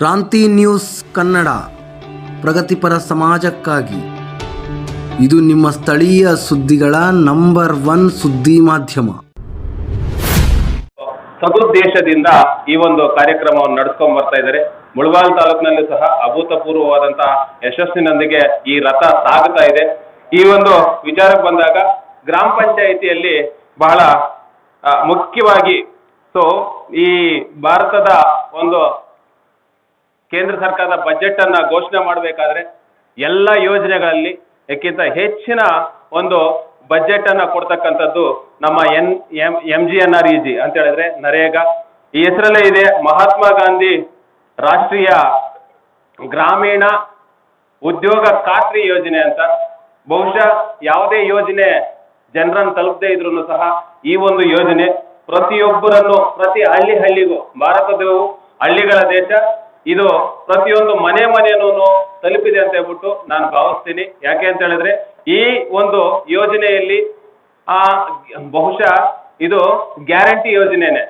ಕ್ರಾಂತಿ ನ್ಯೂಸ್ ಕನ್ನಡ, ಪ್ರಗತಿಪರ ಸಮಾಜಕ್ಕಾಗಿ. ಇದು ನಿಮ್ಮ ಸ್ಥಳೀಯ ಸುದ್ದಿಗಳ ನಂಬರ್ ಒನ್ ಸುದ್ದಿ ಮಾಧ್ಯಮ. ಸದುದ್ದೇಶದಿಂದ ಈ ಒಂದು ಕಾರ್ಯಕ್ರಮವನ್ನು ನಡೆಸ್ಕೊಂಡ್ ಬರ್ತಾ ಇದ್ದಾರೆ. ಮುಳಬಾಲ್ ತಾಲೂಕಿನಲ್ಲೂ ಸಹ ಅಭೂತಪೂರ್ವವಾದಂತಹ ಯಶಸ್ಸಿನೊಂದಿಗೆ ಈ ರಥ ಸಾಗುತ್ತಾ ಇದೆ. ಈ ಒಂದು ವಿಚಾರಕ್ಕೆ ಬಂದಾಗ ಗ್ರಾಮ ಪಂಚಾಯಿತಿಯಲ್ಲಿ ಬಹಳ ಮುಖ್ಯವಾಗಿ ಸೊ ಈ ಭಾರತದ ಒಂದು ಕೇಂದ್ರ ಸರ್ಕಾರದ ಬಜೆಟ್ ಅನ್ನ ಘೋಷಣೆ ಮಾಡಬೇಕಾದ್ರೆ ಎಲ್ಲ ಯೋಜನೆಗಳಲ್ಲಿ ಯಾಕಿಂತ ಹೆಚ್ಚಿನ ಒಂದು ಬಜೆಟ್ ಅನ್ನ ಕೊಡ್ತಕ್ಕಂಥದ್ದು ನಮ್ಮ N, M M G N R E ಅಂತ ಹೇಳಿದ್ರೆ ನರೇಗಾ. ಈ ಹೆಸರಲ್ಲೇ ಇದೆ ಮಹಾತ್ಮ ಗಾಂಧಿ ರಾಷ್ಟ್ರೀಯ ಗ್ರಾಮೀಣ ಉದ್ಯೋಗ ಖಾತ್ರಿ ಯೋಜನೆ ಅಂತ. ಬಹುಶಃ ಯಾವುದೇ ಯೋಜನೆ ಜನರನ್ನು ತಲುಪದೇ ಇದ್ರು ಸಹ ಈ ಒಂದು ಯೋಜನೆ ಪ್ರತಿಯೊಬ್ಬರನ್ನು ಪ್ರತಿ ಹಳ್ಳಿ ಹಳ್ಳಿಗೂ ಭಾರತದವು ಹಳ್ಳಿಗಳ ದೇಶ ಇದು ಪ್ರತಿಯೊಂದು ಮನೆ ಮನೆಯನ್ನು ತಲುಪಿದೆ ಅಂತ ಹೇಳ್ಬಿಟ್ಟು ನಾನು ಭಾವಿಸ್ತೀನಿ. ಯಾಕೆ ಅಂತ ಹೇಳಿದ್ರೆ ಈ ಒಂದು ಯೋಜನೆಯಲ್ಲಿ ಆ ಬಹುಶಃ ಇದು ಗ್ಯಾರಂಟಿ ಯೋಜನೆನೆ.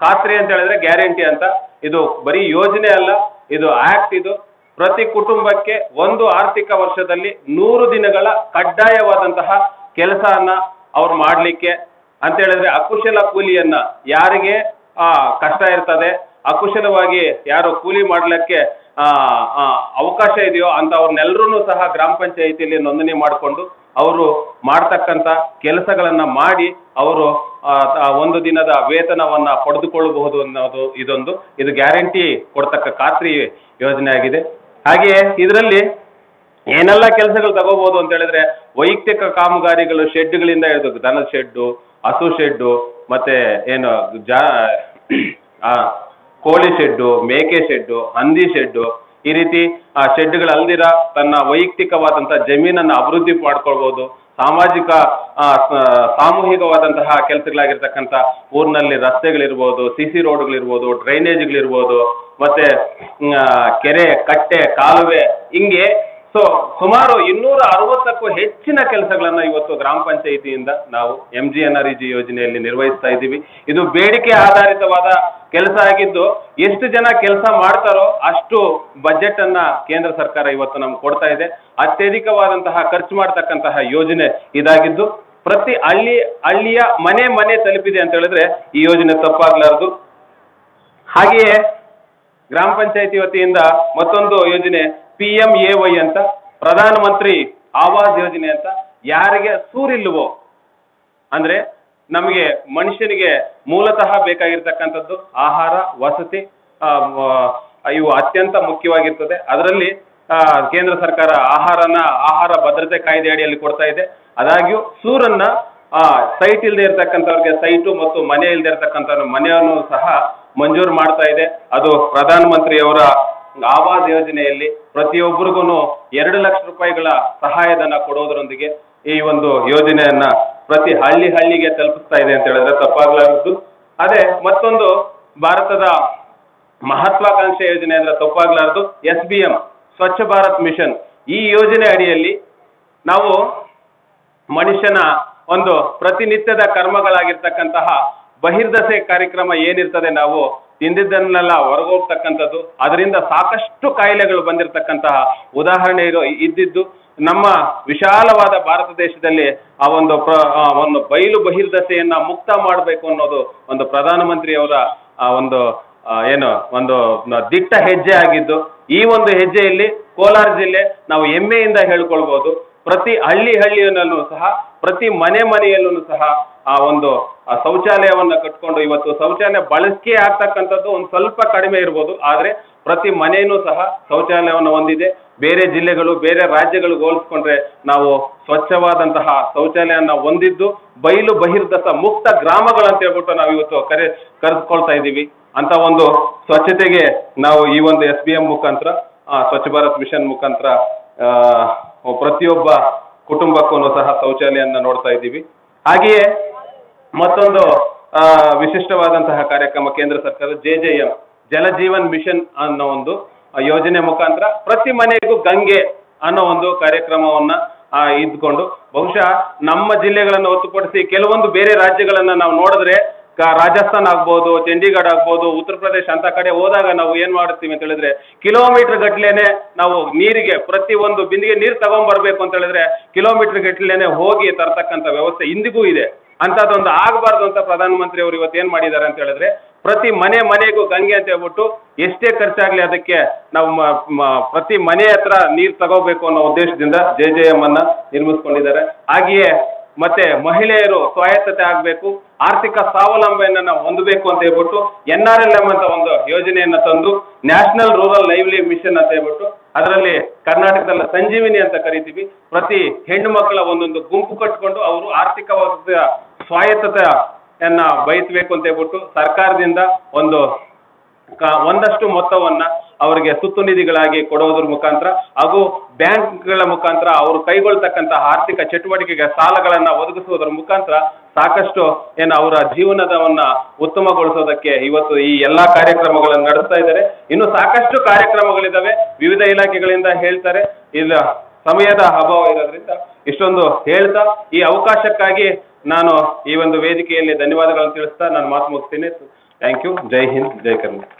ಖಾತ್ರಿ ಅಂತ ಹೇಳಿದ್ರೆ ಗ್ಯಾರಂಟಿ ಅಂತ. ಇದು ಬರೀ ಯೋಜನೆ ಅಲ್ಲ ಇದು ಆಕ್ಟ್ ಇದು. ಪ್ರತಿ ಕುಟುಂಬಕ್ಕೆ ಒಂದು ಆರ್ಥಿಕ ವರ್ಷದಲ್ಲಿ ನೂರು ದಿನಗಳ ಕಡ್ಡಾಯವಾದಂತಹ ಕೆಲಸವನ್ನ ಅವ್ರು ಮಾಡಲಿಕ್ಕೆ ಅಂತ ಹೇಳಿದ್ರೆ ಅಕುಶಲ ಕೂಲಿಯನ್ನ ಯಾರಿಗೆ ಆ, ಕಷ್ಟ ಇರ್ತದೆ ಅಕುಶಲವಾಗಿ ಯಾರು ಕೂಲಿ ಮಾಡಲಿಕ್ಕೆ ಅವಕಾಶ ಇದೆಯೋ ಅಂಥವ್ರನ್ನೆಲ್ಲರೂ ಸಹ ಗ್ರಾಮ ಪಂಚಾಯಿತಿಯಲ್ಲಿ ನೋಂದಣಿ ಮಾಡಿಕೊಂಡು ಅವರು ಮಾಡ್ತಕ್ಕಂಥ ಕೆಲಸಗಳನ್ನ ಮಾಡಿ ಅವರು ಒಂದು ದಿನದ ವೇತನವನ್ನ ಪಡೆದುಕೊಳ್ಳಬಹುದು ಅನ್ನೋದು ಇದೊಂದು. ಇದು ಗ್ಯಾರಂಟಿ ಕೊಡ್ತಕ್ಕ ಖಾತ್ರಿ ಯೋಜನೆ ಆಗಿದೆ. ಹಾಗೆಯೇ ಇದರಲ್ಲಿ ಏನೆಲ್ಲ ಕೆಲಸಗಳು ತಗೋಬಹುದು ಅಂತ ಹೇಳಿದ್ರೆ ವೈಯಕ್ತಿಕ ಕಾಮಗಾರಿಗಳು ಶೆಡ್ಗಳಿಂದ ಹಿಡಿದು ದನದ ಶೆಡ್ಡು, ಹಸು ಶೆಡ್ಡು, ಮತ್ತೆ ಏನು ಜಾ ಕೋಳಿ ಶೆಡ್ಡು, ಮೇಕೆ ಶೆಡ್ಡು, ಹಂದಿ ಶೆಡ್ಡು ಈ ರೀತಿ ಆ ಶೆಡ್ಗಳಲ್ದಿರ ತನ್ನ ವೈಯಕ್ತಿಕವಾದಂಥ ಜಮೀನನ್ನು ಅಭಿವೃದ್ಧಿ ಮಾಡ್ಕೊಳ್ಬೋದು. ಸಾಮಾಜಿಕ ಸಾಮೂಹಿಕವಾದಂತಹ ಕೆಲಸಗಳಾಗಿರ್ತಕ್ಕಂಥ ಊರಿನಲ್ಲಿ ರಸ್ತೆಗಳಿರ್ಬೋದು ಸಿ ಸಿ ರೋಡ್ಗಳಿರ್ಬೋದು, ಡ್ರೈನೇಜ್ಗಳಿರ್ಬೋದು, ಮತ್ತೆ ಕೆರೆ, ಕಟ್ಟೆ, ಕಾಲುವೆ ಹಿಂಗೆ ಸೊ ಸುಮಾರು ಇನ್ನೂರ ಅರವತ್ತಕ್ಕೂ ಹೆಚ್ಚಿನ ಕೆಲಸಗಳನ್ನ ಇವತ್ತು ಗ್ರಾಮ ಪಂಚಾಯಿತಿಯಿಂದ ನಾವು M G N R E G ಯೋಜನೆಯಲ್ಲಿ ನಿರ್ವಹಿಸ್ತಾ ಇದ್ದೀವಿ. ಇದು ಬೇಡಿಕೆ ಆಧಾರಿತವಾದ ಕೆಲಸ ಆಗಿದ್ದು, ಎಷ್ಟು ಜನ ಕೆಲಸ ಮಾಡ್ತಾರೋ ಅಷ್ಟು ಬಜೆಟ್ ಅನ್ನ ಕೇಂದ್ರ ಸರ್ಕಾರ ಇವತ್ತು ನಮ್ಗೆ ಕೊಡ್ತಾ ಇದೆ. ಅತ್ಯಧಿಕವಾದಂತಹ ಖರ್ಚು ಮಾಡ್ತಕ್ಕಂತಹ ಯೋಜನೆ ಇದಾಗಿದ್ದು, ಪ್ರತಿ ಹಳ್ಳಿ, ಹಳ್ಳಿಯ ಮನೆ ಮನೆ ತಲುಪಿದೆ ಅಂತ ಹೇಳಿದ್ರೆ ಈ ಯೋಜನೆ ತಪ್ಪಾಗ್ಲಾರ್ದು. ಹಾಗೆಯೇ ಗ್ರಾಮ ಪಂಚಾಯತಿ ವತಿಯಿಂದ ಮತ್ತೊಂದು ಯೋಜನೆ ಪಿ ಎಂ ಎ ವೈ ಅಂತ, ಪ್ರಧಾನ ಮಂತ್ರಿ ಆವಾಸ್ ಯೋಜನೆ ಅಂತ ಯಾರಿಗೆ ಸೂರಿಲ್ವೋ ಅಂದ್ರೆ ನಮಗೆ ಮನುಷ್ಯನಿಗೆ ಮೂಲತಃ ಬೇಕಾಗಿರ್ತಕ್ಕಂಥದ್ದು ಆಹಾರ, ವಸತಿ ಇವು ಅತ್ಯಂತ ಮುಖ್ಯವಾಗಿರ್ತದೆ. ಅದರಲ್ಲಿ ಕೇಂದ್ರ ಸರ್ಕಾರ ಆಹಾರನ, ಆಹಾರ ಭದ್ರತೆ ಕಾಯ್ದೆ ಅಡಿಯಲ್ಲಿ ಕೊಡ್ತಾ ಇದೆ. ಆದಾಗ್ಯೂ ಸೂರನ್ನ, ಆ ಸೈಟ್ ಇಲ್ಲದೆ ಇರ್ತಕ್ಕಂಥವ್ರಿಗೆ ಸೈಟು ಮತ್ತು ಮನೆ ಇಲ್ಲದೆ ಇರ್ತಕ್ಕಂಥ ಮನೆಯನ್ನು ಸಹ ಮಂಜೂರು ಮಾಡ್ತಾ ಇದೆ. ಅದು ಪ್ರಧಾನ ಮಂತ್ರಿಯವರ ಆವಾಸ್ ಯೋಜನೆಯಲ್ಲಿ ಪ್ರತಿಯೊಬ್ಬರಿಗೂ ಎರಡು ಲಕ್ಷ ರೂಪಾಯಿಗಳ ಸಹಾಯಧನ ಕೊಡೋದ್ರೊಂದಿಗೆ ಈ ಒಂದು ಯೋಜನೆಯನ್ನ ಪ್ರತಿ ಹಳ್ಳಿ ಹಳ್ಳಿಗೆ ತಲುಪಿಸ್ತಾ ಇದೆ ಅಂತ ಹೇಳಿದ್ರೆ ತಪ್ಪಾಗಲಾರದು ಅದೇ ಮತ್ತೊಂದು ಭಾರತದ ಮಹತ್ವಾಕಾಂಕ್ಷೆ ಯೋಜನೆ ಅಂದ್ರೆ ತಪ್ಪಾಗ್ಲಾರದು S B M Swachh Bharat mission. ಈ ಯೋಜನೆ ಅಡಿಯಲ್ಲಿ ನಾವು ಮನುಷ್ಯನ ಒಂದು ಪ್ರತಿನಿತ್ಯದ ಕರ್ಮಗಳಾಗಿರ್ತಕ್ಕಂತಹ ಬಹಿರ್ದಸೆ ಕಾರ್ಯಕ್ರಮ ಏನಿರ್ತದೆ ನಾವು ತಿಂದಿದ್ದನ್ನೆಲ್ಲ ಹೊರಗೋಗ್ತಕ್ಕಂಥದ್ದು. ಅದರಿಂದ ಸಾಕಷ್ಟು ಕಾಯಿಲೆಗಳು ಬಂದಿರತಕ್ಕಂತಹ ಉದಾಹರಣೆ ಇರೋ ಇದ್ದಿದ್ದು ನಮ್ಮ ವಿಶಾಲವಾದ ಭಾರತ ದೇಶದಲ್ಲಿ ಆ ಒಂದು ಪ್ರ ಒಂದು ಬಯಲು ಬಹಿರ್ದಸೆಯನ್ನು ಮುಕ್ತ ಮಾಡಬೇಕು ಅನ್ನೋದು ಒಂದು ಪ್ರಧಾನಮಂತ್ರಿಯವರ ಆ ಒಂದು ಏನು, ಒಂದು ದಿಟ್ಟ ಹೆಜ್ಜೆ ಆಗಿದ್ದು, ಈ ಒಂದು ಹೆಜ್ಜೆಯಲ್ಲಿ ಕೋಲಾರ ಜಿಲ್ಲೆ ನಾವು ಹೆಮ್ಮೆಯಿಂದ ಹೇಳ್ಕೊಳ್ಬೋದು. ಪ್ರತಿ ಹಳ್ಳಿ ಹಳ್ಳಿಯಲ್ಲೂ ಸಹ ಪ್ರತಿ ಮನೆ ಮನೆಯಲ್ಲೂ ಸಹ ಆ ಒಂದು ಶೌಚಾಲಯವನ್ನ ಕಟ್ಕೊಂಡು ಇವತ್ತು ಶೌಚಾಲಯ ಬಳಕೆ ಆಗ್ತಕ್ಕಂಥದ್ದು ಒಂದು ಸ್ವಲ್ಪ ಕಡಿಮೆ ಇರ್ಬೋದು. ಆದ್ರೆ ಪ್ರತಿ ಮನೆಯೂ ಸಹ ಶೌಚಾಲಯವನ್ನು ಹೊಂದಿದೆ. ಬೇರೆ ಜಿಲ್ಲೆಗಳು ಬೇರೆ ರಾಜ್ಯಗಳಿಗೆ ಹೋಲಿಸ್ಕೊಂಡ್ರೆ ನಾವು ಸ್ವಚ್ಛವಾದಂತಹ ಶೌಚಾಲಯನ ಹೊಂದಿದ್ದು ಬಯಲು ಬಹಿರ್ದಸ ಮುಕ್ತ ಗ್ರಾಮಗಳಂತ ಹೇಳ್ಬಿಟ್ಟು ನಾವು ಇವತ್ತು ಕರೆ ಕರೆದುಕೊಳ್ತಾ ಇದ್ದೀವಿ. ಅಂತ ಒಂದು ಸ್ವಚ್ಛತೆಗೆ ನಾವು ಈ ಒಂದು ಎಸ್ ಬಿ ಎಂ ಮುಖಾಂತರ ಸ್ವಚ್ಛ ಭಾರತ್ ಮಿಷನ್ ಮುಖಾಂತರ ಆ, ಪ್ರತಿಯೊಬ್ಬ ಕುಟುಂಬಕ್ಕೂ ಸಹ ಶೌಚಾಲಯನ್ನ ನೋಡ್ತಾ ಇದ್ದೀವಿ. ಹಾಗೆಯೇ ಮತ್ತೊಂದು ಆ, ವಿಶಿಷ್ಟವಾದಂತಹ ಕಾರ್ಯಕ್ರಮ ಕೇಂದ್ರ ಸರ್ಕಾರ J J M Jal Jeevan mission ಅನ್ನೋ ಒಂದು ಯೋಜನೆ ಮುಖಾಂತರ ಪ್ರತಿ ಮನೆಗೂ ಗಂಗೆ ಅನ್ನೋ ಒಂದು ಕಾರ್ಯಕ್ರಮವನ್ನ ಇದ್ಕೊಂಡು ಬಹುಶಃ ನಮ್ಮ ಜಿಲ್ಲೆಗಳನ್ನು ಹೊರತುಪಡಿಸಿ ಕೆಲವೊಂದು ಬೇರೆ ರಾಜ್ಯಗಳನ್ನ ನಾವು ನೋಡಿದ್ರೆ ರಾಜಸ್ಥಾನ್ ಆಗ್ಬೋದು, ಚಂಡೀಗಢ ಆಗ್ಬೋದು, ಉತ್ತರ ಪ್ರದೇಶ ಅಂತ ಕಡೆ ಹೋದಾಗ ನಾವು ಏನ್ ಮಾಡ್ತೀವಿ ಅಂತ ಹೇಳಿದ್ರೆ ಕಿಲೋಮೀಟರ್ ಗಟ್ಲೆನೆ ನಾವು ನೀರಿಗೆ ಪ್ರತಿ ಒಂದು ಬಿಂದಿಗೆ ನೀರು ತಗೊಂಡ್ಬರ್ಬೇಕು ಅಂತ ಹೇಳಿದ್ರೆ ಕಿಲೋಮೀಟರ್ ಗಟ್ಲೆನೆ ಹೋಗಿ ತರ್ತಕ್ಕಂಥ ವ್ಯವಸ್ಥೆ ಇಂದಿಗೂ ಇದೆ. ಅಂತದೊಂದು ಆಗಬಾರ್ದು ಅಂತ ಪ್ರಧಾನಮಂತ್ರಿ ಅವರು ಇವತ್ತು ಏನ್ ಮಾಡಿದ್ದಾರೆ ಅಂತ ಹೇಳಿದ್ರೆ ಪ್ರತಿ ಮನೆ ಮನೆಗೂ ಗಂಗೆ ಅಂತ ಹೇಳ್ಬಿಟ್ಟು ಎಷ್ಟೇ ಖರ್ಚಾಗ್ಲಿ ಅದಕ್ಕೆ ನಾವು ಪ್ರತಿ ಮನೆ ಹತ್ರ ನೀರು ತಗೋಬೇಕು ಅನ್ನೋ ಉದ್ದೇಶದಿಂದ ಜೆ ಜೆ ಎಂ ಅನ್ನ ನಿರ್ಮಿಸ್ಕೊಂಡಿದ್ದಾರೆ. ಹಾಗೆಯೇ ಮತ್ತೆ ಮಹಿಳೆಯರು ಸ್ವಾಯತ್ತತೆ ಆಗಬೇಕು, ಆರ್ಥಿಕ ಸ್ವಾವಲಂಬನೆಯನ್ನ ಹೊಂದಬೇಕು ಅಂತ ಹೇಳ್ಬಿಟ್ಟು ಎನ್ ಆರ್ ಎಲ್ ಎಂ ಅಂತ ಒಂದು ಯೋಜನೆಯನ್ನ ತಂದು ನ್ಯಾಷನಲ್ ರೂರಲ್ ಲೈವ್ಲಿ ಮಿಷನ್ ಅಂತ ಹೇಳ್ಬಿಟ್ಟು ಅದರಲ್ಲಿ ಕರ್ನಾಟಕದಲ್ಲ ಸಂಜೀವಿನಿ ಅಂತ ಕರಿತೀವಿ. ಪ್ರತಿ ಹೆಣ್ಣು ಮಕ್ಕಳ ಒಂದೊಂದು ಗುಂಪು ಕಟ್ಕೊಂಡು ಅವರು ಆರ್ಥಿಕವಾದ ಸ್ವಾಯತ್ತತೆಯನ್ನ ಬಯಸಬೇಕು ಅಂತ ಹೇಳ್ಬಿಟ್ಟು ಸರ್ಕಾರದಿಂದ ಒಂದು ಒಂದಷ್ಟು ಮೊತ್ತವನ್ನ ಅವರಿಗೆ ಸುತ್ತು ನಿಧಿಗಳಾಗಿ ಕೊಡೋದ್ರ ಮುಖಾಂತರ ಹಾಗೂ ಬ್ಯಾಂಕ್ಗಳ ಮುಖಾಂತರ ಅವರು ಕೈಗೊಳ್ತಕ್ಕಂತಹ ಆರ್ಥಿಕ ಚಟುವಟಿಕೆಗೆ ಸಾಲಗಳನ್ನ ಒದಗಿಸುವುದರ ಮುಖಾಂತರ ಸಾಕಷ್ಟು ಏನು ಅವರ ಜೀವನದವನ್ನ ಉತ್ತಮಗೊಳಿಸೋದಕ್ಕೆ ಇವತ್ತು ಈ ಎಲ್ಲಾ ಕಾರ್ಯಕ್ರಮಗಳನ್ನು ನಡೆಸ್ತಾ ಇದ್ದಾರೆ. ಇನ್ನು ಸಾಕಷ್ಟು ಕಾರ್ಯಕ್ರಮಗಳಿದ್ದಾವೆ ವಿವಿಧ ಇಲಾಖೆಗಳಿಂದ ಹೇಳ್ತಾರೆ. ಇಲ್ಲ, ಸಮಯದ ಅಭಾವ ಇರೋದ್ರಿಂದ ಇಷ್ಟೊಂದು ಹೇಳ್ತಾ, ಈ ಅವಕಾಶಕ್ಕಾಗಿ ನಾನು ಈ ಒಂದು ವೇದಿಕೆಯಲ್ಲಿ ಧನ್ಯವಾದಗಳನ್ನು ತಿಳಿಸ್ತಾ ನಾನು ಮಾತು ಮುಗಿಸ್ತೀನಿ. ಥ್ಯಾಂಕ್ ಯು ಜೈ ಹಿಂದ್ ಜೈ ಕರ್ನಾಟಕ